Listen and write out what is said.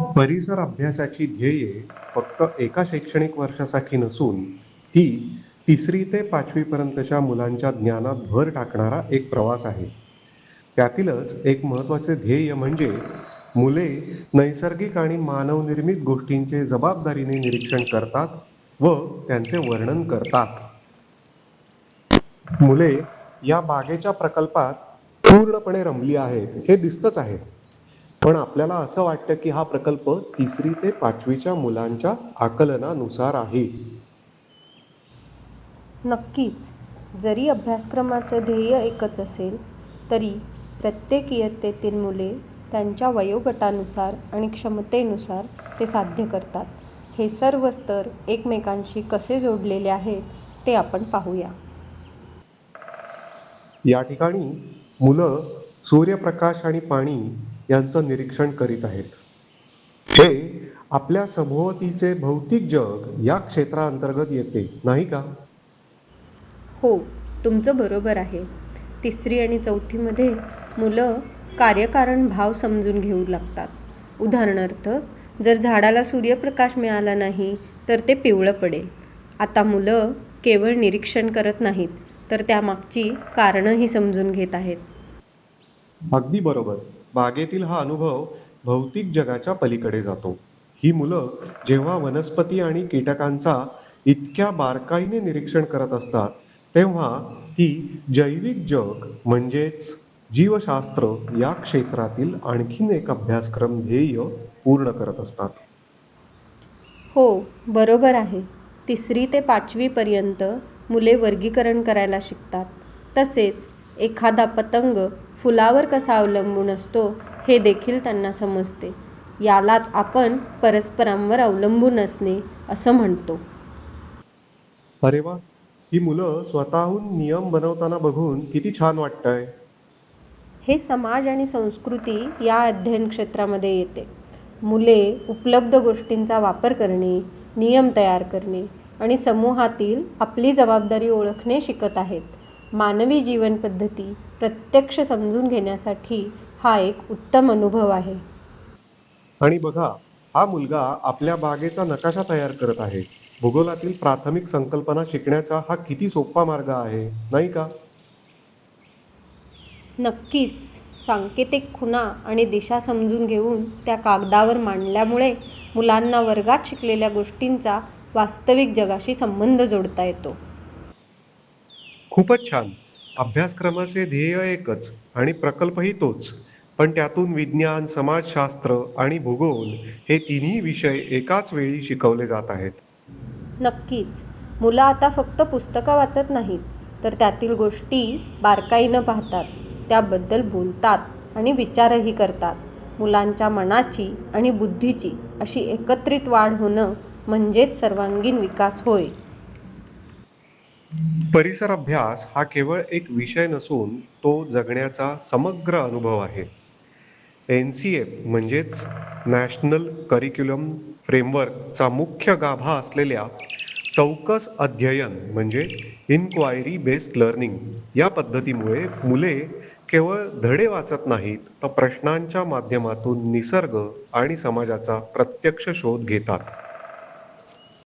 परिसर अभ्यासाची ध्येये फक्त एका शैक्षणिक वर्षासाठी नसून ती तिसरी ते पाचवीपर्यंतच्या मुलांच्या ज्ञानात भर टाकणारा एक प्रवास आहे. त्यातीलच एक महत्त्वाचे ध्येय म्हणजे मुले नैसर्गिक आणि मानवनिर्मित गोष्टींचे जबाबदारीने निरीक्षण करतात व त्यांचे वर्णन करतात. मुले या बागेच्या प्रकल्पात पूर्णपणे रमली आहेत हे दिसतच आहे. पण आपल्याला असं वाटतं की हा प्रकल्प तिसरी ते पाचवीच्या मुलांच्या आकलनानुसार आहे. नक्कीच. जरी अभ्यासक्रमाचं ध्येय एकच असेल तरी प्रत्येक इयत्तेतील मुले त्यांच्या वयोगटानुसार आणि क्षमतेनुसार ते साध्य करतात. हे सर्व स्तर एकमेकांशी कसे जोडलेले आहेत ते आपण पाहूया. या ठिकाणी मुलं सूर्यप्रकाश आणि पाणी यांचं निरीक्षण करीत आहेत. हे आपल्या सभोवतीचे भौतिक जग या क्षेत्राअंतर्गत येते नाही का? हो तुमचं बरोबर आहे. तिसरी आणि चौथीमध्ये मुलं कार्यकारण भाव समजून घेऊ लागतात. उदाहरणार्थ जर झाडाला सूर्यप्रकाश मिळाला नाही तर ते पिवळं पडेल. आता मुलं केवळ निरीक्षण करत नाहीत तर त्यामागची कारणंही समजून घेत आहेत. अगदी बरोबर. बागेतील हा अनुभव भौतिक जगाच्या पलीकडे जातो. ही मुलं जेव्हा वनस्पती आणि कीटकांचा इतक्या बारकाईने निरीक्षण करत असतात तेव्हा ती जैविक जग म्हणजेच जीवशास्त्र या क्षेत्रातील आणखीन एक अभ्यासक्रम ध्येय पूर्ण करत असतात. हो बरोबर आहे. तिसरी ते पाचवीपर्यंत मुले वर्गीकरण करायला शिकतात. तसेच एखादा पतंग फुलावर कसा अवलंबून असतो हे देखील त्यांना समजते. यालाच आपण परस्परांवर अवलंबून असणे असं म्हणतो. अरे वा! ही मुलं स्वतःहून नियम बनवताना बघून किती छान वाटतंय. हे समाज आणि संस्कृती या अध्ययन क्षेत्रामध्ये येते. मुले उपलब्ध गोष्टींचा वापर करणे नियम तयार करणे आणि समूहातील आपली जबाबदारी ओळखणे शिकत आहेत. मानवी जीवनपद्धती प्रत्यक्ष समजून घेण्यासाठी हा एक उत्तम अनुभव आहे. आणि बघा हा मुलगा आपल्या बागेचा नकाशा तयार करत आहे. भूगोलातील प्राथमिक संकल्पना शिकण्याचा हा किती सोपा मार्ग आहे नाही का? नक्कीच. सांकेतिक खुणा आणि दिशा समजून घेऊन त्या कागदावर मांडल्यामुळे मुलांना वर्गात शिकलेल्या गोष्टींचा वास्तविक जगाशी संबंध जोडता येतो. खूपच छान. अभ्यासक्रमाचे ध्येय एकच आणि प्रकल्पही तोच. पण त्यातून विज्ञान समाजशास्त्र आणि भूगोल हे तिन्ही विषय एकाच वेळी शिकवले जात आहेत. नक्कीच. मुलं आता फक्त पुस्तकं वाचत नाहीत तर त्यातील गोष्टी बारकाईनं पाहतात. त्याबद्दल बोलतात आणि विचारही करतात. मुलांच्या मनाची आणि बुद्धीची अशी एकत्रित वाढ होणं म्हणजेच सर्वांगीण विकास होय. परिसर अभ्यास हा केवळ एक विषय नसून तो जगण्याचा समग्र अनुभव आहे. एन सी एफ म्हणजेच नॅशनल करिक्युलम फ्रेमवर्कचा मुख्य गाभा असलेल्या चौकस अध्ययन म्हणजे इन्क्वायरी बेस्ड लर्निंग या पद्धतीमुळे मुले केवळ धडे वाचत नाहीत तर प्रश्नांच्या माध्यमातून निसर्ग आणि समाजाचा प्रत्यक्ष शोध घेतात.